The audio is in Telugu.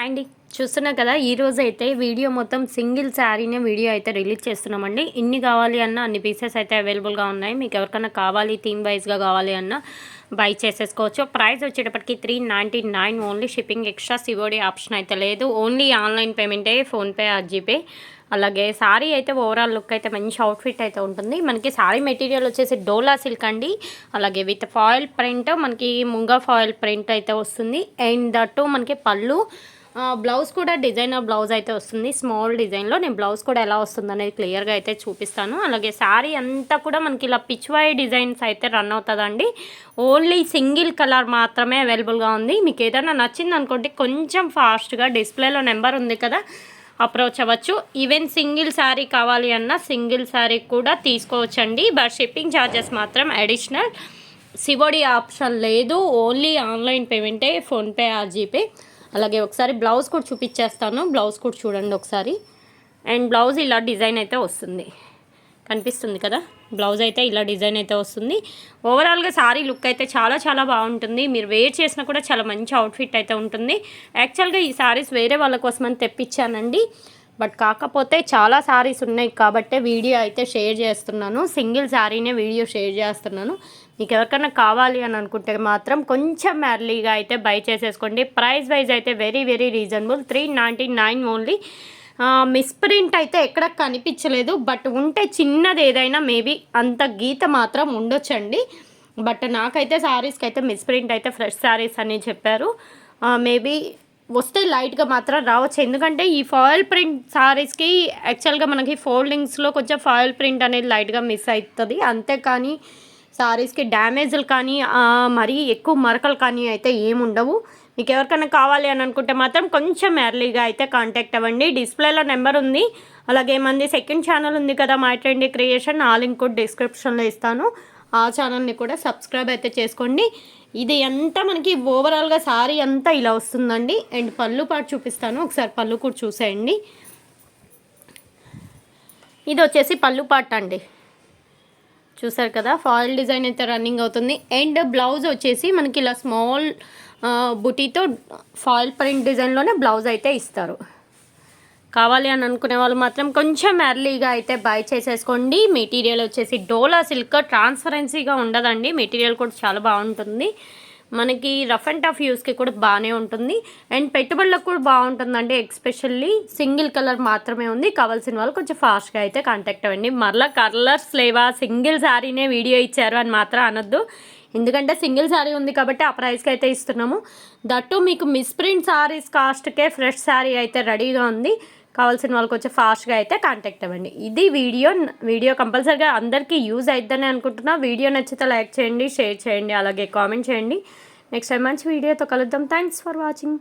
అండ్ అండి. చూస్తున్నా కదా ఈరోజు అయితే వీడియో మొత్తం సింగిల్ శారీనే వీడియో అయితే రిలీజ్ చేస్తున్నామండి. ఇన్ని కావాలి అన్న అన్ని పీసెస్ అయితే అవైలబుల్గా ఉన్నాయి. మీకు ఎవరికైనా కావాలి థీమ్ వైజ్గా కావాలి అన్న బై చేసేసుకోవచ్చు. ప్రైస్ వచ్చేటప్పటికి three ninety nine only shipping extra COD option అయితే లేదు. ఓన్లీ ఆన్లైన్ పేమెంటే ఫోన్పే జీపే అలాగే శారీ అయితే ఓవరాల్ లుక్ అయితే మంచి అవుట్ఫిట్ అయితే ఉంటుంది. మనకి శారీ మెటీరియల్ వచ్చేసి డోలా సిల్క్ అండి. అలాగే విత్ ఫాయిల్ ప్రింట్ మనకి ముంగా ఫాయిల్ ప్రింట్ అయితే వస్తుంది. అండ్ దట్టు మనకి పళ్ళు బ్లౌజ్ కూడా డిజైనర్ బ్లౌజ్ అయితే వస్తుంది. స్మాల్ డిజైన్లో. నేను బ్లౌజ్ కూడా ఎలా వస్తుంది అనేది క్లియర్గా అయితే చూపిస్తాను. అలాగే శారీ అంతా కూడా మనకి ఇలా పిచ్వాయి డిజైన్స్ అయితే రన్ అవుతుందండి. ఓన్లీ సింగిల్ కలర్ మాత్రమే అవైలబుల్గా ఉంది. మీకు ఏదైనా నచ్చింది అనుకోండి కొంచెం ఫాస్ట్గా డిస్ప్లేలో నెంబర్ ఉంది కదా అప్రోచ్ అవ్వచ్చు. ఈవెన్ సింగిల్ శారీ కావాలి అన్న సింగిల్ శారీ కూడా తీసుకోవచ్చండి. బట్ షిప్పింగ్ ఛార్జెస్ మాత్రం అడిషనల్. సివోడి ఆప్షన్ లేదు. ఓన్లీ ఆన్లైన్ పేమెంటే ఫోన్పే ఆర్ జీపే. అలాగే ఒకసారి బ్లౌజ్ కూడా చూపించేస్తాను. బ్లౌజ్ కూడా చూడండి ఒకసారి. అండ్ బ్లౌజ్ ఇలా డిజైన్ అయితే వస్తుంది. కనిపిస్తుంది కదా? బ్లౌజ్ అయితే ఇలా డిజైన్ అయితే వస్తుంది. ఓవరాల్గా సారీ లుక్ అయితే చాలా చాలా బాగుంటుంది. మీరు వేర్ చేసినా కూడా చాలా మంచి అవుట్ఫిట్ అయితే ఉంటుంది. యాక్చువల్గా ఈ సారీస్ వేరే వాళ్ళ కోసమని తెప్పించానండి. బట్ కాకపోతే చాలా సారీస్ ఉన్నాయి కాబట్టే వీడియో అయితే షేర్ చేస్తున్నాను. సింగిల్ శారీనే వీడియో షేర్ చేస్తున్నాను. మీకు ఎవరికైనా కావాలి అని అనుకుంటే మాత్రం కొంచెం ఎర్లీగా అయితే బై చేసేసుకోండి. ప్రైస్ వైజ్ అయితే very very reasonable three ninety nine only misprint అయితే ఎక్కడ కనిపించలేదు. బట్ ఉంటే చిన్నది ఏదైనా మేబీ అంత గీత మాత్రం ఉండొచ్చండి. బట్ నాకైతే శారీస్కి అయితే మిస్ప్రింట్ అయితే ఫ్రెష్ శారీస్ అని చెప్పారు. మేబీ వస్తే లైట్గా మాత్రం రావచ్చు. ఎందుకంటే ఈ ఫాయిల్ ప్రింట్ సారీస్కి యాక్చువల్గా మనకి ఫోల్డింగ్స్లో కొంచెం ఫాయిల్ ప్రింట్ అనేది లైట్గా మిస్ అవుతుంది అంతేకాని సారీస్కి డ్యామేజ్లు కానీ మరీ ఎక్కువ మరకలు కానీ అయితే ఏముండవు మీకు ఎవరికైనా కావాలి అని అనుకుంటే మాత్రం కొంచెం ఎర్లీగా అయితే కాంటాక్ట్ అవ్వండి. డిస్ప్లేలో నెంబర్ ఉంది. అలాగే మంది సెకండ్ ఛానల్ ఉంది కదా మై ట్రెండీ క్రియేషన్ ఆ లింక్ కూడా డిస్క్రిప్షన్లో ఇస్తాను. ఆ ఛానల్ని కూడా సబ్స్క్రైబ్ అయితే చేసుకోండి. ఇది అంతా మనకి ఓవరాల్గా సారీ అంతా ఇలా వస్తుందండి. అండ్ పళ్ళు పాటు చూపిస్తాను. ఒకసారి పళ్ళు కూడా చూసేయండి. ఇది వచ్చేసి పళ్ళు పాట అండి. చూసారు కదా? ఫాయిల్ డిజైన్ అయితే రన్నింగ్ అవుతుంది. అండ్ బ్లౌజ్ వచ్చేసి మనకి ఇలా స్మాల్ బుటీతో ఫాయిల్ ప్రింట్ డిజైన్లోనే బ్లౌజ్ అయితే ఇస్తారు. కావాలి అని అనుకునే వాళ్ళు మాత్రం కొంచెం ఎర్లీగా అయితే బై చేసేసుకోండి. మెటీరియల్ వచ్చేసి డోలా సిల్క్ ట్రాన్స్పరెన్సీగా ఉండదండి. మెటీరియల్ కూడా చాలా బాగుంటుంది. మనకి రఫ్ అండ్ టఫ్ యూస్కి కూడా బాగానే ఉంటుంది. అండ్ పెట్టుబడులకు కూడా బాగుంటుందండి ఎక్స్పెషల్లీ సింగిల్ కలర్ మాత్రమే ఉంది. కావాల్సిన వాళ్ళు కొంచెం ఫాస్ట్గా అయితే కాంటాక్ట్ అవ్వండి. మరలా కలర్స్ లేవా సింగిల్ శారీనే వీడియో ఇచ్చారు అని మాత్రం అనొద్దు. ఎందుకంటే సింగిల్ శారీ ఉంది కాబట్టి ఆ ప్రైస్కి అయితే ఇస్తున్నాము. దట్టు మీకు మిస్ప్రింట్ శారీస్ కాస్ట్కే ఫ్రెష్ శారీ అయితే రెడీగా ఉంది. కావాల్సిన వాళ్ళకి వచ్చి ఫాస్ట్గా అయితే కాంటాక్ట్ అవ్వండి. ఇది వీడియో వీడియో కంపల్సరీగా అందరికీ యూజ్ అవుతుందని అనుకుంటున్నా. వీడియో నచ్చితే లైక్ చేయండి షేర్ చేయండి అలాగే కామెంట్ చేయండి. నెక్స్ట్ టైం మంచి వీడియోతో కలుద్దాం. Thanks for watching.